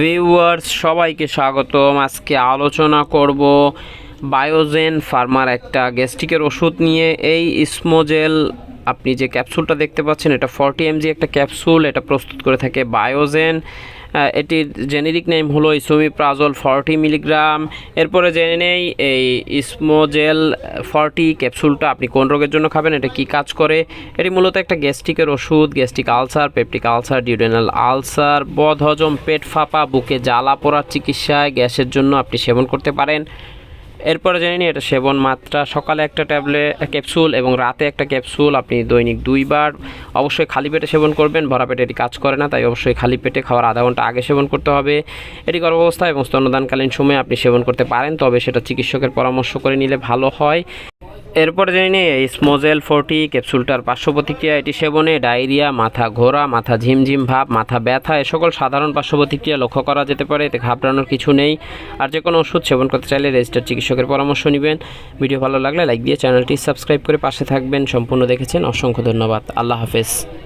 Viewers সবাইকে স্বাগতম। আজকে আলোচনা করব বায়োজেন ফার্মার একটা গ্যাস্ট্রিকের ওষুধ নিয়ে। এই ইসমোজেল আপনি যে ক্যাপসুলটা দেখতে পাচ্ছেন, এটা ফর্টি এমজি একটা ক্যাপসুল, এটা প্রস্তুত করে থাকে বায়োজেন। এটির জেনেরিক নেম হলো ইসোমিপ্রাজল ফর্টি মিলিগ্রাম। এরপরে জেনে নেই এই ইসমোজেল ফর্টি ক্যাপসুলটা আপনি কোন রোগের জন্য খাবেন, এটা কি কাজ করে? এটি মূলত একটা গ্যাস্ট্রিকের ওষুধ, gastric ulcer, peptic ulcer, duodenal ulcer, বদহজম, পেট ফাঁপা, বুকে জ্বালা পোড়ার চিকিৎসায় গ্যাসের জন্য আপনি সেবন করতে পারেন। এরপরে জেনে নিই, এটা সেবন মাত্রা। সকালে একটা ট্যাবলেট ক্যাপসুল এবং রাতে একটা ক্যাপসুল। আপনি দৈনিক দুইবার অবশ্যই খালি পেটে সেবন করবেন। ভরা পেটে এটি কাজ করে না, তাই অবশ্যই খালি পেটে খাওয়ার আধা ঘণ্টা আগে সেবন করতে হবে। এটি গর্ভাবস্থা এবং স্তন্যদানকালীন সময়ে আপনি সেবন করতে পারেন, তবে সেটা চিকিৎসকের পরামর্শ করে নিলে ভালো হয়। এরপরে জেনে এই স্মোজেল ফোরটি ক্যাপসুলটার পার্শ্ব প্রতিক্রিয়া এটি সেবনে, ডায়রিয়া, মাথা ঘোরা, মাথা ঝিমঝিম ভাব, মাথা ব্যথা, এ সকল সাধারণ পার্শ্ব প্রতিক্রিয়া লক্ষ্য করা যেতে পারে, এতে ঘাবড়ানোর কিছু নেই। আর যে কোনো ওষুধ সেবন করতে চাইলে রেজিস্টার চিকিৎসকের পরামর্শ নেবেন। ভিডিও ভালো লাগলে লাইক দিয়ে চ্যানেলটি সাবস্ক্রাইব করে পাশে থাকবেন। সম্পূর্ণ দেখেছেন, অসংখ্য ধন্যবাদ। আল্লাহ হাফেজ।